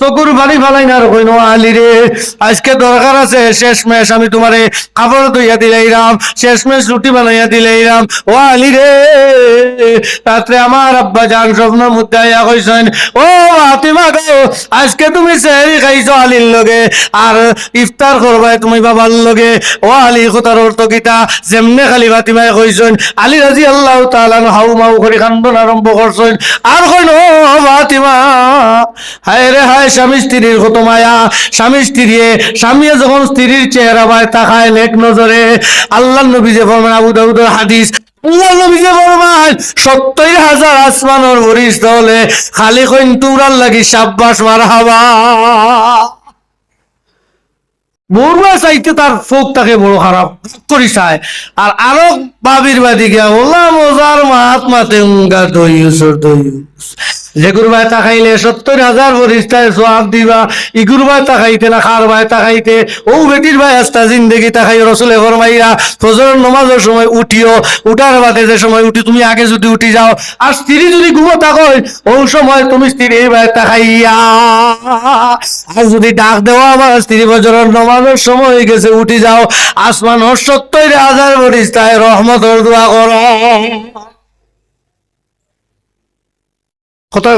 চকুর বাড়ি ফালাই না রকম আলি রে। আজকে দরকার আছে শেষ মেশ আমি কাপড় ধুইয়া শেষ মেশ রুটি বানাইয়া ও আলি রে, রাত্রে আমার আব্বা মধ্যে আইয়া কইছেন, ও গো, আজকে তুমি খাইছো আলির লগে, আর ইফতার করবাই তুমি বাবার লগে। ও আলী, কথার অর্থ কিতা যেমনে খালি ফাতিমাই কইছেন, আলী রাজি আল্লাহ তাআলা হাউ মাউ করে কান্দন আরম্ভ করছেন। আর কইন ও ফাতিমা, হায় রে হায় স্বামী স্ত্রীর কত মায়া। স্বামী স্ত্রী স্বামী যখন স্ত্রীর চেহারা পায়, তাকায় নেক নজরে। আল্লাহ নবী যে ফরমান আবু দাউদের হাদিস। সত্তর হাজার বরিশ হলে খালি কইন লাগি সাব্বাস মার হাবা বড়ুয়া চাইতে তার চোখ তাকে বড় খারাপ করি চায় আর আরও বাবির বাদি গিয়া ওলা মজার মাত মাতে উঙ্গা দইউস যে গুরবায় তাকাইলে সত্তর হাজার বরিস্তায় সোয়াব দিবা, ই গুরবায় তাকাইতে না, খার ভাই তাকাইতে, ও বেটির ভাই আস্তা জিন্দগি তাকাই রসুলে ফরমাইয়া ফজর নমাজের সময় উঠিও, উঠার বাদে যে সময় উঠি, তুমি আগে যদি উঠি যাও, আর স্ত্রী যদি ঘুমো তাকই ও সময় তুমি স্ত্রী এই ভাই তাকাইয়া, আর যদি ডাক দেওয়া আমার স্ত্রী বজরের নমাজের সময় গেছে, উঠি যাও, আসমান সত্তর হাজার বরিস্তায় রহমতর দোয়া করো। কথা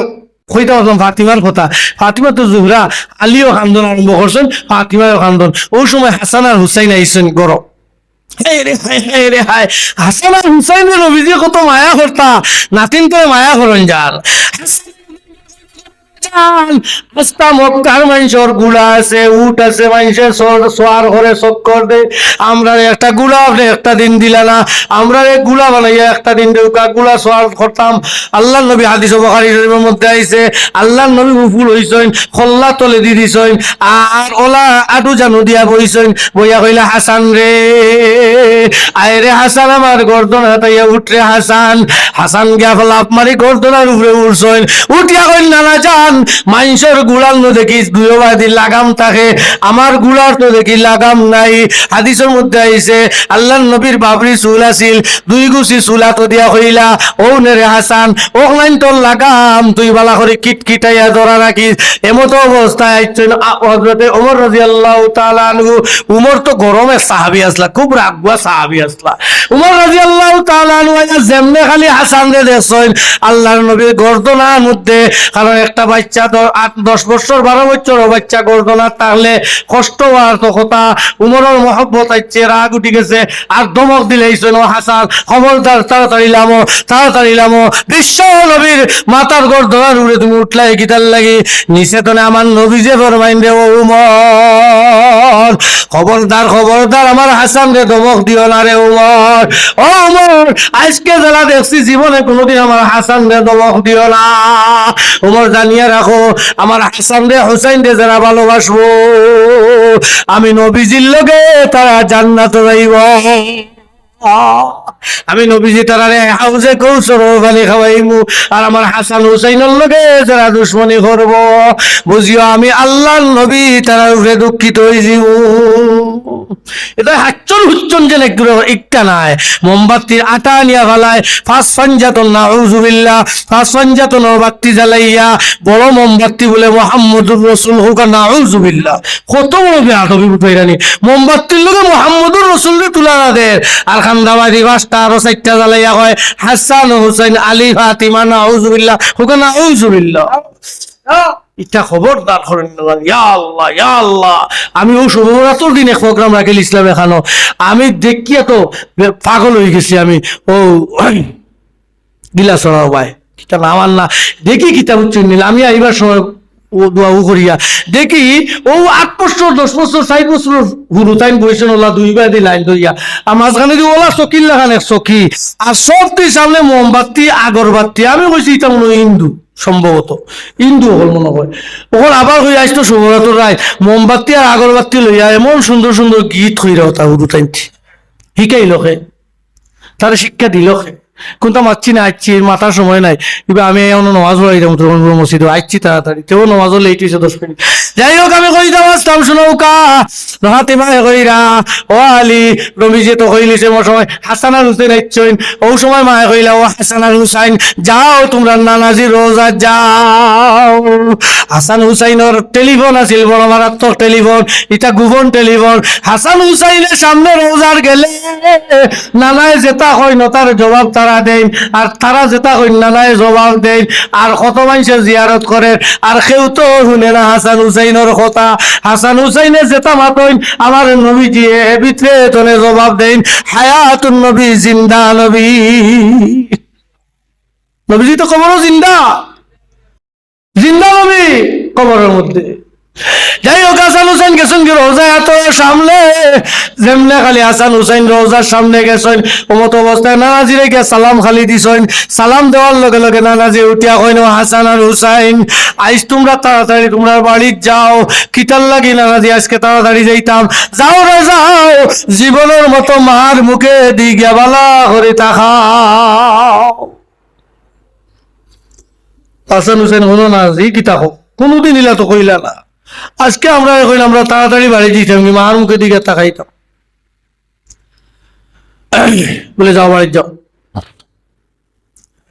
কইতা হতাম ফাতিমার কথা। ফাতিমা তো জুহরা, আলীও খান্দন আরম্ভ করছেন ফাতিমাও খান্দন। ওই সময় হাসান আর হুসাইন আইসেন গরম হাসান আর হুসাইনের অভিযোগ কত মায়া করতা নাতিন তো মায়া করেন যান আস্তা মক্কার মানুষেরগুলা আছে, উট আছে, মানুষের সোয়ার ঘরে চক্কর দে। আমরা একটা গুলা একটা দিন দিলা না। আমরা গুলা বানাইয়া একটা দিন দেউকা গুলা সোয়ার করতাম। আল্লাহ নবী হাদিস বখারি শরীফের মধ্যে আইছে, আল্লাহ নবী মুফুল হইছেন খল্লা তলে দি দিছেন আর ওলা আটু জানু দিয়া বইছেন বইয়া কইলা, হাসান রে, আয় রে হাসান, আমার গর্দন হাতাইয়া উঠরে হাসান। হাসান গিয়া ফলাপ মারি গর্দনার উপরে উঠছেন উঠিয়া কইল নানা যান মাইনসেরগুলার ন দেখি, দুয়োবাদি লাগাম থাকে। আমারগুলার তো দেখি লাগাম নাই। হাদিসের মধ্যে আইছে, আল্লাহ নবীর বাবরি চুল আছিল, দুই গুছি চুলা তো দিয়া কইলা ও নেরে হাসান ও লাইন তোর লাগাম, তুই বালা করে কিট কিটাইয়া ধরা রাখিস। এমতো অবস্থায় আইছেন হজরতে ওমর রাজি আল্লাহ তালু উমর তো গরমে সাহাবি আসলা, খুব রাগুয়া সাহাবি আসলা। উমর রাজি আল্লাহ তালু যেমনে খালি হাসান রে দেখছেন, আল্লাহর নবীর গর্দনার মধ্যে। কারণ একটা বাচ্চা আট, দশ বছর, বারো বছর বাচ্চা গর্দনা তাহলে কষ্ট হওয়ার তো কথা উমরের মহব্বত আইছে, রাগ উঠি গেছে, আর দমক দিলে ও হাসান, খবরদার, তাড়াতাড়ি লামো তাড়াতাড়ি লামো বিশ্ব নবীর মাতার গর্দনার উড়ে তুমি উঠলাই গীতার লাগি? নিচে তো আমার নবী যে ফরমাইন রে উমর। খবরদার খবরদার, আমার হাসান রে, দমক দিও না রে, উমর। ও উমর, আজকে যারা দেখছি, জীবনে কোনোদিন আমার হাসান রে, দমক দিও না। উমর জানিয়ে রাখো আমার হাসান রে হোসাইন রে যারা ভালোবাসবো। আমি নবীজির লগে তারা জান্নাত যাইব। আমি নবীজি তারারে হাউজে কৌশল বালি খাওয়াইমু, আর আমার হাসান হুসাইনের লগে যারা দুশ্মনী করব, বুঝিও আমি আল্লাহ নবী তারা উপরে দুঃখিত যাব এটা হাচ্চন হুচ্চন যে একটু নাই। মোমবাতির আটা নিয়া ফেলায়, ফাঁস না উজুবিল্লা ফাঁস পাঞ্জাতন বাতি জ্বালাইয়া, বড় মোমবাতি বলে মোহাম্মদুর রসুল হোক না উজুবিল্লা কত বড় মোহাম্মদুর রসুল আর না আমি এক প্রোগ্রাম রাখেল ইসলাম এখানো আমি দেখিয়া তো পাগল হয়ে গেছি আমি। ও গিলা সরাও ভাই কিতা নাম আল্লাহ দেখি কিতাব উচ্চন নিল। আমি আইবার সময় ও দোয়াও করিয়া। দেখি, ও আট বছর দশ বছর বছর তাইন বইছেন দুই বাদি লাইন ধরিয়া আর মাঝখানে দিয়ে ওলা চকির লাগান এক চকি। আর সব দিয়ে সামনে মোমবাতি আগরবাতি আমি কইছি এটা মনে হিন্দু সম্ভবত হিন্দু হল মনে হয় ওখন আবার হয়ে আসতো শুভরাত রায় মোমবাতি আর আগরবাতি লইয়া এমন সুন্দর সুন্দর গীত হইরা তা হুরু তাইন শিকাই লোকে তারা শিক্ষা দিল কোনটা মারছি না আসছি মাথার সময় নাই। কিন্তু আমি এমন নমাজ পড়াই যাব তখন মসজিদ আসছি তাড়াতাড়ি, তেও নমাজ লেট হয়েছে দশ মিনিট। যাই হোক, আমি কই যাব আসতাম শুনৌকা নহাতে মায়ে কইরা ও আলী রবি যে তো কইলিছে মোর সময়। হাসান আর হুসেন আইছেন ও সময় মায়ে কইলা, ও হাসান আর হুসাইন, যাও তোমরা নানাজি রোজা যাও। হাসান হুসাইনের টেলিফোন আছিল, বড় মারাত্মক টেলিফোন, এটা গোপন টেলিফোন। হাসান হুসাইনের সামনে রোজার গেলে নানায় জেতা হয়, নতার জবাব তারা দেন আর তারা হয় নানায় জবাব দেন আর কত মানুষের জিয়ারত করে, আর কেউ তো শুনে না হাসান হুসাইনের কথা। হাসান হুসাইনে জেতা মাতইন, আমার নবীজি এ ভিতরে তনে জবাব দেন হায়াতুন নবী, জিন্দা নবী। নবীজি তো কবরও জিন্দা। জিন্দা নবী কবরের মধ্যে। যাই হোক হাসান হুসেন গেছেন কি রোজা এত সামনে যেমনে খালি হাসান হুসেন রোজার সামনে গেছেন, অমত অবস্থায় নানাজি রেখে সালাম খালি দিছেন। সালাম দেওয়ার লগে লগে নানাজি উঠিয়া কইন হাসান আর হুসাইন, আইস তোমরা তাড়াতাড়ি তোমরা বাড়ির যাও। কিতার লাগি নানাজি, আজকে তাড়াতাড়ি যাইতাম। যাও রে, যাও। জীবনের মতো মার মুখে দি গিয়া বালা করে তাকাও। হাসান হুসেন হলো না জি কিতা হোক কোনোদিন ইলা তো কইলা না। আজকে আমরা এখন আমরা তাড়াতাড়ি বাড়ি দিতাম মার মুখের দিকে তাকাইতাম। বলে যাও বাড়ির যাও।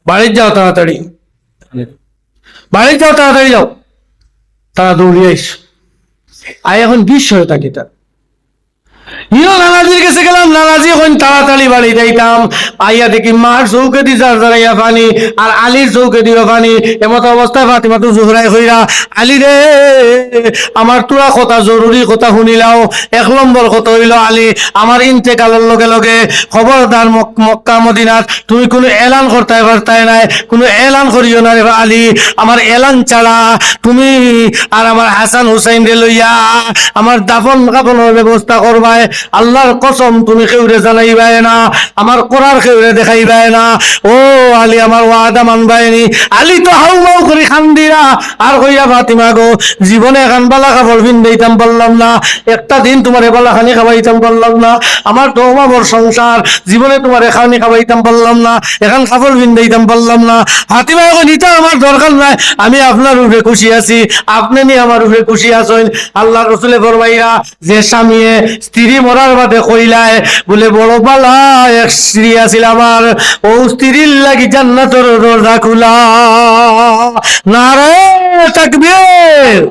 বাড়ির যাও তাড়াতাড়ি। বাড়ির যাও, তাড়াতাড়ি যাও। তারা দৌড়িয়ে আইস আই এখন বিশ্ব হয়ে তার ইও নানাজির কাছে গেলাম, নানাজি এখন তাড়াতাড়ি বাড়ি যাইতাম। আইয়া দেখি মার চৌকে দি যার দাঁড়াইয়া পানি, আর আলীর চৌকে দিও পানি। এমত অবস্থায় ফাতিমা তো জোহরাই হইরা, আলী রে, আমার তোরা কথা জরুরি কথা শুনিলাও এক নম্বর কথা হইল আলী, আমার ইন্তেকালের লগে লগে খবরদার মক- মক্কা মদিনাত তুমি কোনো এলান করতে পারতাই নাই, কোনো এলান করিও না রে আলী, আমার এলান ছাড়া তুমি আর আমার হাসান হুসাইন রে লইয়া আমার দাফন কাফনের ব্যবস্থা করবাই আল্লাহর কসম, তুমি কেউরে জানাইবাই না, আমার কোরআর কেউরে দেখাইবাই না। ও আলী, আমার ওয়াদা মানবাইনি। আলী তো হাউ মাউ করে খান্দিরা। আর কইয়া ফাতিমা গো, জীবনে এখন বালা কাপড় পিন্দাইতাম পারলাম না। একটা দিন তোমার এবালা খানি খাবাইতাম পারলাম না। আমার তো অমাবর সংসার, জীবনে তোমার এখানে খাবাইতাম পারলাম না। এখন কাপড় পিন্দাইতাম পারলাম না। ফাতিমা এখন ইটা আমার দরকার নাই। আমি আপনার উপরে খুশি আছি। আপনি নি আমার উপরে খুশি আছেন। আল্লাহ রসুলে ফরমাইরা যে স্বামীয়ে স্ত্রী মরার বাদে কইলায়, বলে, বড় বালা, এক স্ত্রী আছিল আমার, ও স্ত্রীর লাগি জান্নাতর দরজা খোলা। নারে তাকবীর!